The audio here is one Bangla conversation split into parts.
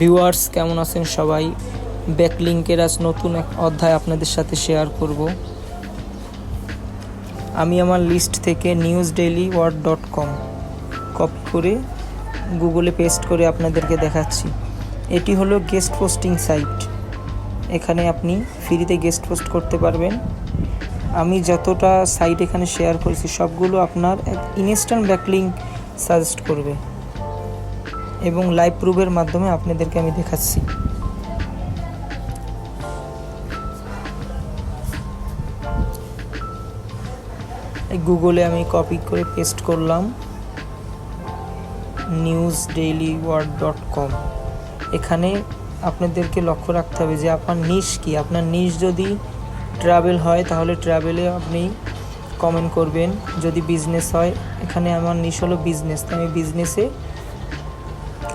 ভিউয়ার্স, কেমন আছেন সবাই? ব্যাকলিঙ্কের আজ নতুন এক অধ্যায় আপনাদের সাথে শেয়ার করব। আমি আমার লিস্ট থেকে news daily word dot com copy করে গুগলে পেস্ট করে আপনাদেরকে দেখাচ্ছি। এটি হলো গেস্ট পোস্টিং সাইট এখানে আপনি ফ্রিতে গেস্ট পোস্ট করতে পারবেন। আমি যতটা সাইট এখানে শেয়ার করেছি, সবগুলো আপনার ইনস্ট্যান্ট ব্যাকলিং সাজেস্ট করবে। এবং লাইভ প্রুফের মাধ্যমে আপনাদেরকে আমি দেখাচ্ছি। গুগলে আমি কপি করে পেস্ট করলাম। News daily word dot com এখানে আপনাদেরকে লক্ষ্য রাখতে হবে যে আপনার নিশ কি? আপনার নিশ যদি ট্রাভেল হয়, তাহলে ট্রাভেলে আপনি কমেন্ট করবেন। যদি বিজনেস হয়, এখানে আমার নিশ হলো বিজনেস তাই আমি বিজনেসে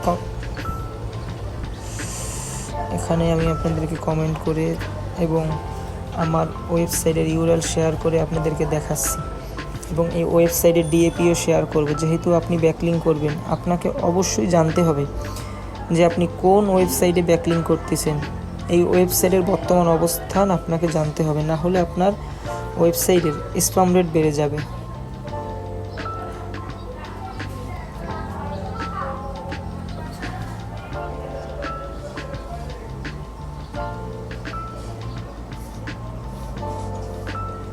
ক- এখানে আমি আপনাদেরকে কমেন্ট করে এবং আমার ওয়েবসাইটের ইউরাল শেয়ার করে আপনাদেরকে দেখাচ্ছি। এবং এই ওয়েবসাইটের ডিএপিও শেয়ার করব। যেহেতু আপনি ব্যাকলিং করবেন, আপনাকে অবশ্যই জানতে হবে যে আপনি কোন ওয়েবসাইটে ব্যাকলিং করতেছেন। এই ওয়েবসাইটের বর্তমান অবস্থান আপনাকে জানতে হবে, না হলে আপনার ওয়েবসাইটের স্প্যাম রেট বেড়ে যাবে।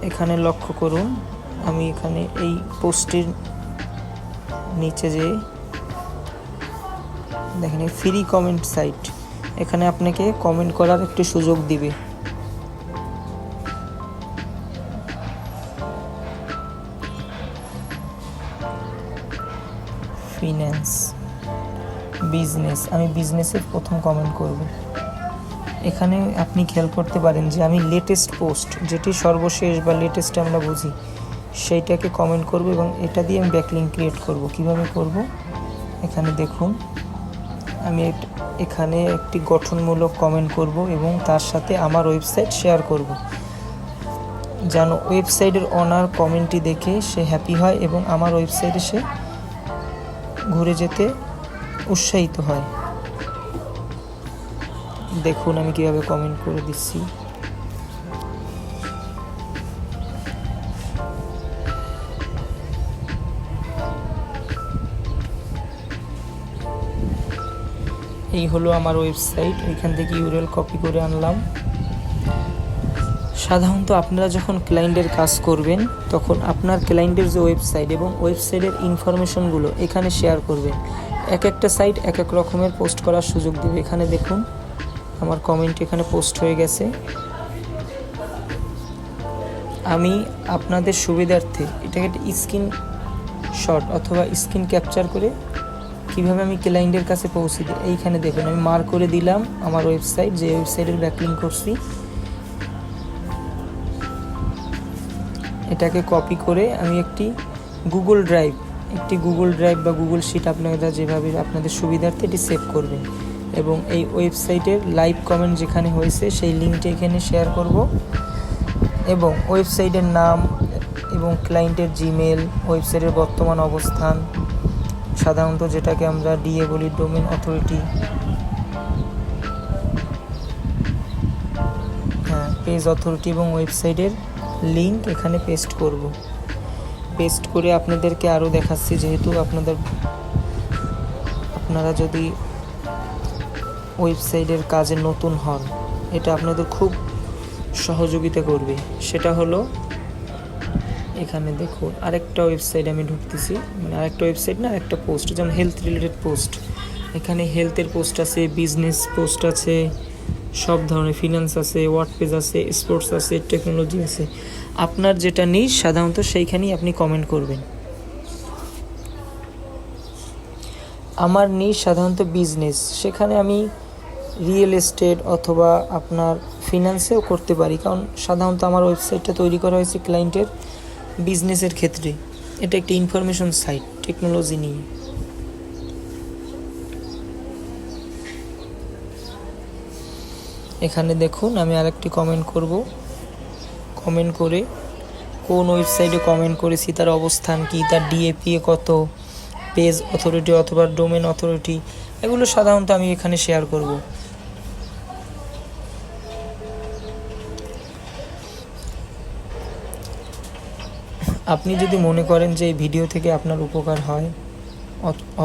এখানে লক্ষ্য করুন, আমি এখানে এই পোস্টের নিচে যে, দেখেন ফ্রি কমেন্ট সাইট এখানে আপনাকে কমেন্ট করার একটি সুযোগ দিবে। ফিন্যান্স বিজনেস আমি বিজনেসের প্রথম কমেন্ট করব। এখানে আপনি খেয়াল করতে পারেন যে আমি লেটেস্ট পোস্ট যেটি সর্বশেষ বা লেটেস্ট আমরা বুঝি, সেইটাকে কমেন্ট করব এবং এটা দিয়ে আমি ব্যাকলিং ক্রিয়েট করব। কীভাবে করব? এখানে দেখুন, আমি এখানে একটি গঠনমূলক কমেন্ট করব এবং তার সাথে আমার ওয়েবসাইট শেয়ার করব। যেন ওয়েবসাইটের অনার কমেন্টটি দেখে সে হ্যাপি হয় এবং আমার ওয়েবসাইটে সে ঘুরে যেতে উৎসাহিত হয়। দেখুন আমি কীভাবে কমেন্ট করে দিচ্ছি। এই হলো আমার ওয়েবসাইট এখান থেকে ইউরেল কপি করে আনলাম। সাধারণত আপনারা যখন ক্লায়েন্টের কাজ করবেন, তখন আপনার ক্লায়েন্টের যে ওয়েবসাইট এবং ওয়েবসাইটের ইনফরমেশনগুলো এখানে শেয়ার করবেন। এক একটা সাইট এক এক রকমের পোস্ট করার সুযোগ দেবে। এখানে দেখুন আমার কমেন্ট এখানে পোস্ট হয়ে গেছে। আমি আপনাদের সুবিধার্থে এটাকে একটা স্ক্রিন শট অথবা স্ক্রিন ক্যাপচার করে কীভাবে আমি ক্লায়েন্টের কাছে পৌঁছে দিই, এইখানে দেখুন, আমি মার্ক করে দিলাম আমার ওয়েবসাইট যে ওয়েবসাইটের ব্যাকলিং করছি। এটাকে কপি করে আমি একটি গুগল ড্রাইভ একটি গুগল ড্রাইভ বা গুগল শিট আপনারা যেভাবে আপনাদের সুবিধার্থে এটি সেভ করবেন। এবং এই ওয়েবসাইটের লাইভ কমেন্ট যেখানে হয়েছে, সেই লিঙ্কটি এখানে শেয়ার করব। এবং ওয়েবসাইটের নাম এবং ক্লায়েন্টের জিমেল ওয়েবসাইটের বর্তমান অবস্থান, সাধারণত যেটাকে আমরা ডিএ বলি ডোমেন অথরিটি হ্যাঁ পেজ অথরিটি এবং ওয়েবসাইটের লিঙ্ক এখানে পেস্ট করব। পেস্ট করে আপনাদেরকে আরও দেখাচ্ছি, যেহেতু আপনাদের, আপনারা যদি ওয়েবসাইটের কাজে নতুন হন। এটা আপনাদের খুব সহযোগিতা করবে। সেটা হলো, এখানে দেখুন, আরেকটা ওয়েবসাইট আমি ঢুকতেছি। মানে আরেকটা ওয়েবসাইট না, আরেকটা পোস্ট, যেমন হেলথ রিলেটেড পোস্ট। এখানে হেলথের পোস্ট আছে, বিজনেস পোস্ট আছে, সব ধরনের ফিনান্স আছে ওয়ার্ড পেজ আছে, স্পোর্টস আছে, টেকনোলজি আছে। আপনার যেটা নেই সাধারণত সেইখানেই আপনি কমেন্ট করবেন। আমার নিজ, সাধারণত বিজনেস। সেখানে আমি রিয়েল এস্টেট অথবা আপনার ফিনান্সেও করতে পারি। কারণ সাধারণত আমার ওয়েবসাইটটা তৈরি করা হয়েছে ক্লায়েন্টের বিজনেসের ক্ষেত্রে। এটা একটি ইনফরমেশন সাইট টেকনোলজি নিয়ে। এখানে দেখুন, আমি আরেকটি কমেন্ট করব। কমেন্ট করে কোন ওয়েবসাইটে কমেন্ট করেছি, তার অবস্থান কি, তার ডিএপিএ কত পেজ অথরিটি অথবা ডোমেন অথরিটি এগুলো সাধারণত আমি এখানে শেয়ার করব। আপনি যদি মনে করেন যে এই ভিডিও থেকে আপনার উপকার হয়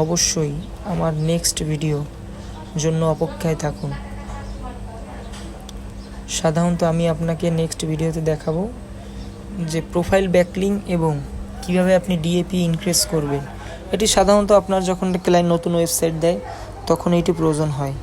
অবশ্যই আমার নেক্সট ভিডিও জন্য অপেক্ষায় থাকুন। সাধারণত আমি আপনাকে নেক্সট ভিডিওতে দেখাবো যে প্রোফাইল ব্যাকলিং এবং কীভাবে আপনি ডিএপি ইনক্রিজ করবেন। এটি সাধারণত আপনার যখন ক্লায়েন্ট নতুন ওয়েবসাইট দেয়, তখন এটি প্রয়োজন হয়।